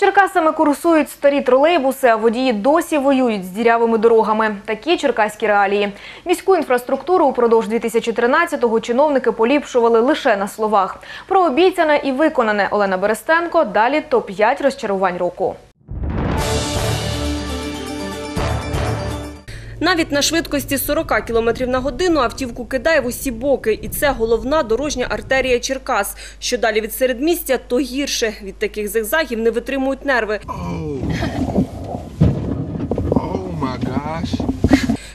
Черкасами курсують старі тролейбуси, а водії досі воюють з дірявими дорогами. Такі черкаські реалії. Міську інфраструктуру упродовж 2013-го чиновники поліпшували лише на словах. Про обіцяне і виконане Олена Берестенко. Далі топ-5 розчарувань року. Навіть на швидкості 40 км на годину автівку кидає в усі боки. І це головна дорожня артерія Черкас. Що далі від середмістя, то гірше. Від таких зигзагів не витримують нерви.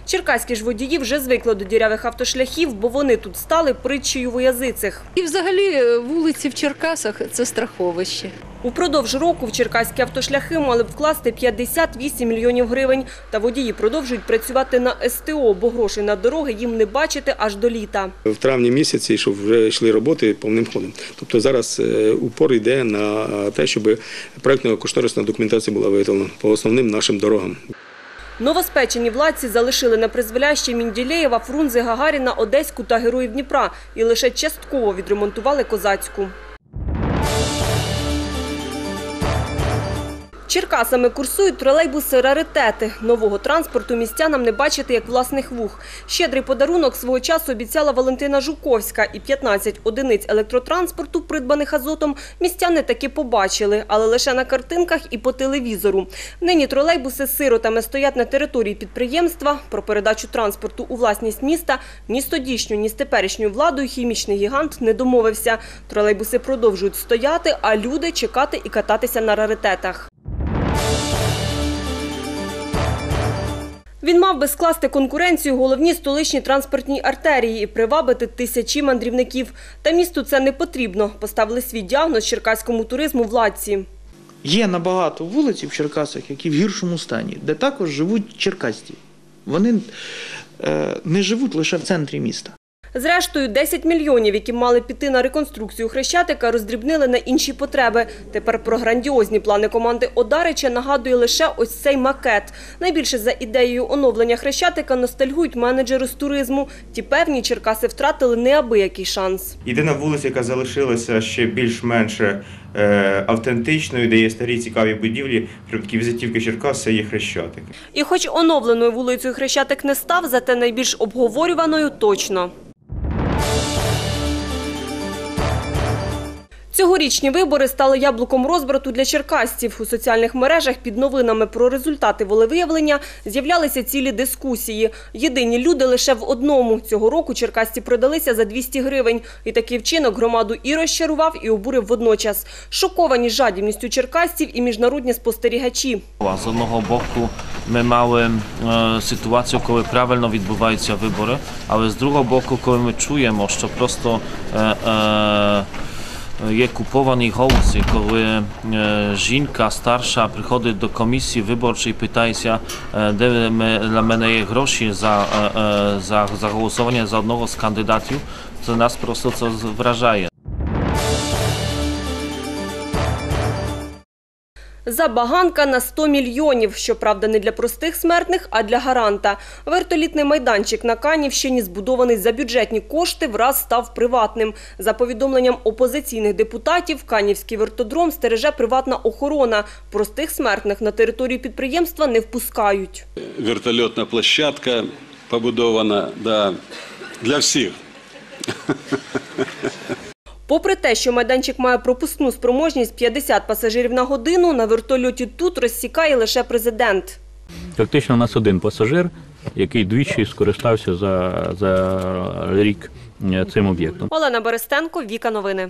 Черкаські ж водії вже звикли до дірявих автошляхів, бо вони тут стали притчею в воязицих. І взагалі вулиці в Черкасах це страховище. Упродовж року в черкаські автошляхи мали б вкласти 58 мільйонів гривень. Та водії продовжують працювати на СТО, бо грошей на дороги їм не бачити аж до літа. В травні місяці, щоб вже йшли роботи повним ходом. Тобто зараз е, упор йде на те, щоб проєктно-кошторисна документація була виготовлена по основним нашим дорогам. Новоспечені владці залишили на призволяще Мінділеєва, Фрунзе, Гагаріна, Одеську та Героїв Дніпра і лише частково відремонтували Козацьку. Черкасами курсують тролейбуси «Раритети». Нового транспорту містянам не бачити як власних вух. Щедрий подарунок свого часу обіцяла Валентина Жуковська. І 15 одиниць електротранспорту, придбаних азотом, містяни таки побачили, але лише на картинках і по телевізору. Нині тролейбуси з сиротами стоять на території підприємства. Про передачу транспорту у власність міста ні з тодішньою, ні з теперішньою владою хімічний гігант не домовився. Тролейбуси продовжують стояти, а люди чекати і кататися на раритетах. Він мав би скласти конкуренцію головні столичні транспортні артерії і привабити тисячі мандрівників. Та місту це не потрібно. Поставили свій діагноз черкаському туризму владці. Є набагато вулиць в Черкасах, які в гіршому стані, де також живуть черкасті. Вони е, не живуть лише в центрі міста. Зрештою, 10 мільйонів, які мали піти на реконструкцію Хрещатика, роздрібнили на інші потреби. Тепер про грандіозні плани команди Одарича нагадує лише ось цей макет. Найбільше за ідеєю оновлення Хрещатика ностальгують менеджери з туризму. Ті певні Черкаси втратили неабиякий шанс. Єдина вулиця, яка залишилася ще більш-менш е, автентичною, де є старі цікаві будівлі, при такій візитівки Черкас, це є Хрещатик. І хоч оновленою вулицею Хрещатик не став, зате найбільш обговорюваною точно. Цьогорічні вибори стали яблуком розбрату для черкасців. У соціальних мережах під новинами про результати волевиявлення з'являлися цілі дискусії. Єдині люди лише в одному. Цього року черкасці продалися за 200 гривень. І такий вчинок громаду і розчарував, і обурив водночас. Шоковані жадібністю черкасців і міжнародні спостерігачі. З одного боку ми мали е, ситуацію, коли правильно відбуваються вибори, але з другого боку, коли ми чуємо, що просто е, е, є куповані голоси, коли е, жінка старша приходить до комісії виборчої і питається, е, де ми- для мене є гроші за, е, е, за, за голосування за одного з кандидатів, це нас просто це вражає. Забаганка на 100 мільйонів. Щоправда, не для простих смертних, а для гаранта. Вертолітний майданчик на Канівщині, збудований за бюджетні кошти, враз став приватним. За повідомленням опозиційних депутатів, Канівський вертодром стереже приватна охорона. Простих смертних на територію підприємства не впускають. вертольотна площадка побудована да, для всіх. Попри те, що майданчик має пропускну спроможність 50 пасажирів на годину, на вертольоті тут розсікає лише президент. Фактично у нас один пасажир, який двічі скористався за, за рік е, цим об'єктом. Олена Берестенко, Віка Новини.